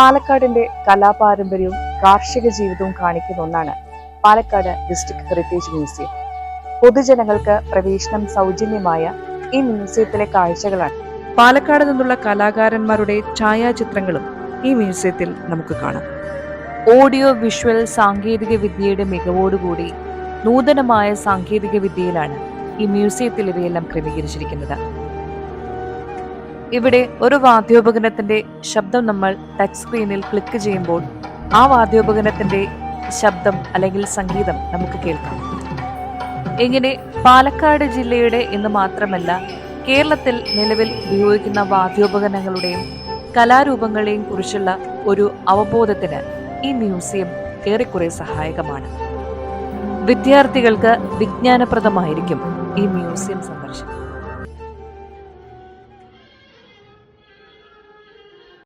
പാലക്കാടിന്റെ കലാപാരമ്പര്യവും കാർഷിക ജീവിതവും കാണിക്കുന്ന ഒന്നാണ് പാലക്കാട് ഡിസ്ട്രിക്ട് ഹെറിറ്റേജ് മ്യൂസിയം പൊതുജനങ്ങൾക്ക് പ്രവേശനം സൗജന്യമായ ഈ മ്യൂസിയത്തിലെ കാഴ്ചകളാണ്. പാലക്കാട് നിന്നുള്ള കലാകാരന്മാരുടെ ഛായാചിത്രങ്ങളും ഈ മ്യൂസിയത്തിൽ നമുക്ക് കാണാം. ഓഡിയോ വിഷ്വൽ സാങ്കേതിക വിദ്യയുടെ മികവോടുകൂടി നൂതനമായ സാങ്കേതിക വിദ്യയിലാണ് ഈ മ്യൂസിയത്തിൽ ഇവയെല്ലാം ക്രമീകരിച്ചിരിക്കുന്നത്. ഇവിടെ ഒരു വാദ്യോപകരണത്തിന്റെ ശബ്ദം നമ്മൾ ടച്ച് സ്ക്രീനിൽ ക്ലിക്ക് ചെയ്യുമ്പോൾ ആ വാദ്യോപകരണത്തിന്റെ ശബ്ദം അല്ലെങ്കിൽ സംഗീതം നമുക്ക് കേൾക്കാം. ഇങ്ങനെ പാലക്കാട് ജില്ലയുടെ എന്ന് മാത്രമല്ല കേരളത്തിൽ നിലവിൽ ഉപയോഗിക്കുന്ന വാദ്യോപകരണങ്ങളുടെയും കലാരൂപങ്ങളെയും കുറിച്ചുള്ള ഒരു അവബോധത്തിന് ഈ മ്യൂസിയം ഏറെക്കുറെ സഹായകമാണ്. വിദ്യാർത്ഥികൾക്ക് വിജ്ഞാനപ്രദമായിരിക്കും ഈ മ്യൂസിയം സന്ദർശനം.